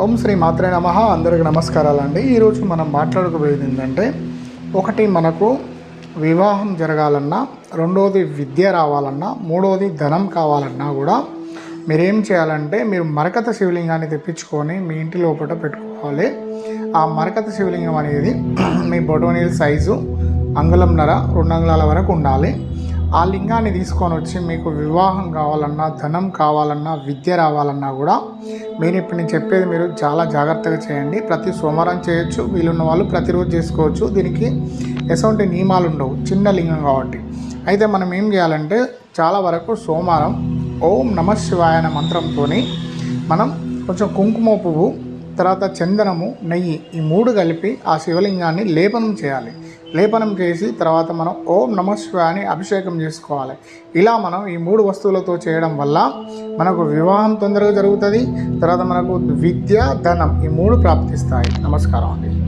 ఓం శ్రీ మాత్రే నమ. అందరికి నమస్కారాలండి. ఈరోజు మనం మాట్లాడుకోబోయేది ఏంటంటే ఒకటి మనకు వివాహం జరగాలన్నా రెండోది విద్య రావాలన్నా మూడోది ధనం కావాలన్నా కూడా మీరేం చేయాలంటే మీరు మరకత శివలింగాన్ని తెప్పించుకొని మీ ఇంటి లోపల పెట్టుకోవాలి. ఆ మరకత శివలింగం అనేది మీ బొటోనీల్ సైజు అంగుళంన్నర రెండు అంగుళాల వరకు ఉండాలి. ఆ లింగాన్ని తీసుకొని వచ్చి మీకు వివాహం కావాలన్నా ధనం కావాలన్నా విద్య రావాలన్నా కూడా నేను ఇప్పుడు నేను చెప్పేది మీరు చాలా జాగ్రత్తగా చేయండి. ప్రతి సోమవారం చేయొచ్చు వీలున్న వాళ్ళు ప్రతిరోజు చేసుకోవచ్చు. దీనికి ఎటువంటి నియమాలు ఉండవు. చిన్న లింగం కాబట్టి. అయితే మనం ఏం చేయాలంటే చాలా వరకు సోమవారం ఓం నమ శివాయ అనే మంత్రంతో మనం కొంచెం కుంకుమ పువ్వు తర్వాత చందనము నెయ్యి ఈ మూడు కలిపి ఆ శివలింగాన్ని లేపనం చేయాలి. లేపనం చేసి తర్వాత మనం ఓం నమ అభిషేకం చేసుకోవాలి. ఇలా మనం ఈ మూడు వస్తువులతో చేయడం వల్ల మనకు వివాహం తొందరగా జరుగుతుంది తర్వాత మనకు విద్య ధనం ఈ మూడు ప్రాప్తిస్తాయి. నమస్కారం అండి.